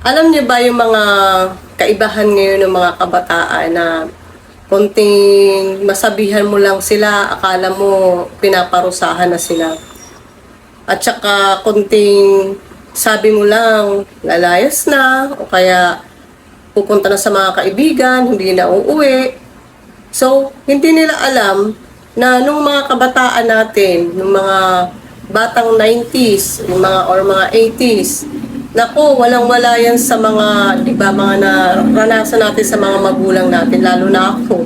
Alam niyo ba yung mga kaibahan ngayon ng mga kabataan na konting masabihan mo lang sila, akala mo pinaparusahan na sila. At saka konting sabi mo lang, lalayas na, o kaya pupunta na sa mga kaibigan, hindi na uuwi. So, hindi nila alam na nung mga kabataan natin, nung mga batang 90s, yung mga, or mga 80s, Nako, walang-wala yan sa mga, di ba, mga naranasan natin sa mga magulang natin, lalo na ako.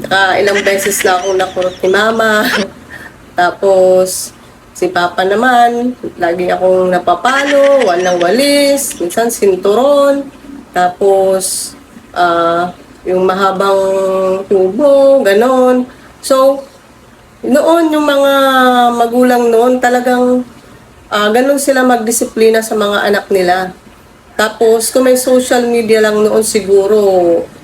Saka ilang beses na akong nakurot ni mama. Tapos, si papa naman, lagi akong napapalo, walang walis, minsan sinturon. Tapos, ah, yung mahabang tubo, ganon. So, noon yung mga magulang noon talagang ah ganun sila magdisiplina sa mga anak nila. Tapos, kung may social media lang noon siguro,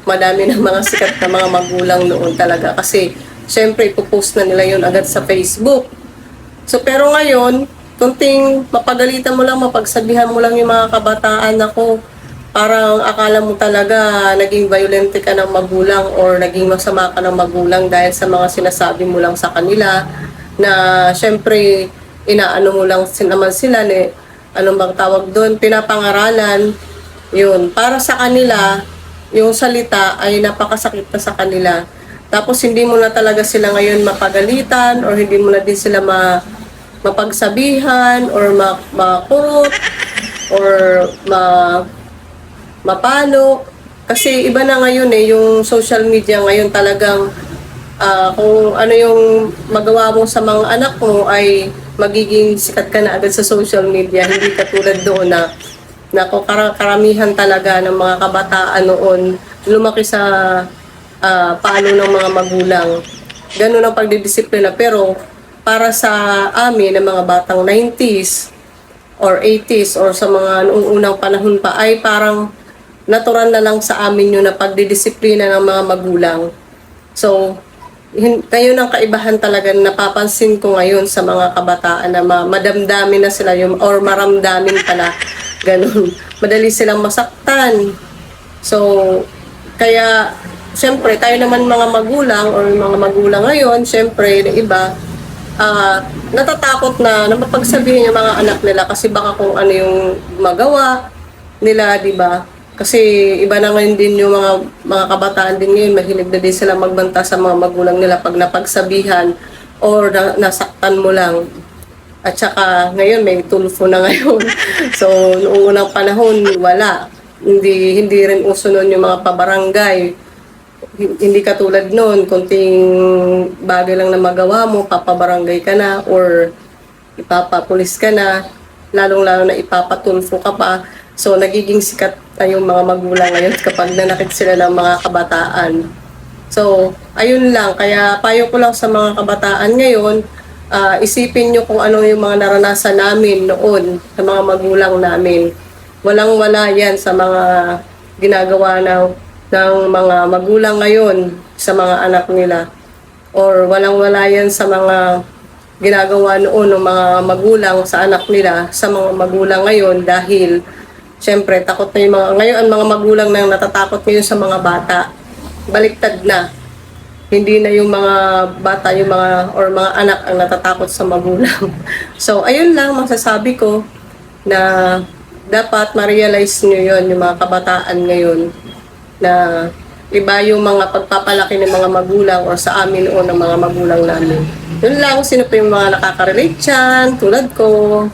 madami ng mga sikat na mga magulang noon talaga. Kasi, syempre, ipopost na nila yun agad sa Facebook. So, pero ngayon, kunting mapagalitan mo lang, mapagsabihan mo lang yung mga kabataan ako, parang akala mo talaga naging violent ka ng magulang or naging masama ka ng magulang dahil sa mga sinasabi mo lang sa kanila na syempre inaano mo lang naman sila ni anong bang tawag doon pinapangaralan. Yun. Para sa kanila yung salita ay napakasakit na sa kanila. Tapos hindi mo na talaga sila ngayon mapagalitan or hindi mo na din sila ma mapagsabihan or ma makurot or ma mapalo kasi iba na ngayon eh yung social media ngayon talagang ah, kung ano yung magawa mo sa mga anak mo ay magiging sikat ka na agad sa social media hindi katulad doon na nako kara- karamihan talaga ng mga kabataan noon lumaki sa ah, paano ng mga magulang ganun ang pagdidisiplina pero para sa amin ng mga batang 90s or 80s or sa mga noong unang panahon pa ay parang natural na lang sa amin yun na pagdidisiplina ng mga magulang. So, kayo ng kaibahan talaga na napapansin ko ngayon sa mga kabataan na ma- madamdamin na sila yung, or maramdamin pala. Ganun. Madali silang masaktan. So, kaya, syempre, tayo naman mga magulang or mga magulang ngayon, syempre, na iba, ah natatakot na na mapagsabihin yung mga anak nila kasi baka kung ano yung magawa nila, di ba? Kasi iba na ngayon din yung mga mga kabataan din ngayon, mahilig na din sila magbanta sa mga magulang nila pag napagsabihan or na, nasaktan mo lang. At saka ngayon may tulfo na ngayon. so noong unang panahon wala. Hindi hindi rin uso noon yung mga pabarangay hindi katulad noon, konting bagay lang na magawa mo, papabarangay ka na or ipapapulis ka na, lalong-lalo na ipapatulfo ka pa. So, nagiging sikat na yung mga magulang ngayon kapag nanakit sila ng mga kabataan. So, ayun lang. Kaya payo ko lang sa mga kabataan ngayon, ah, isipin nyo kung ano yung mga naranasan namin noon sa mga magulang namin. Walang-wala yan sa mga ginagawa ng, ng mga magulang ngayon sa mga anak nila. Or walang-wala yan sa mga ginagawa noon ng mga magulang sa anak nila sa mga magulang ngayon dahil syempre takot na yung mga ngayon ang mga magulang nang natatakot ngayon sa mga bata baliktad na hindi na yung mga bata yung mga or mga anak ang natatakot sa magulang so ayun lang masasabi ko na dapat ma-realize nyo yun yung mga kabataan ngayon na iba yung mga pagpapalaki ng mga magulang or sa amin noon ng mga magulang namin. Yun lang, sino pa yung mga nakaka-relate dyan, tulad ko.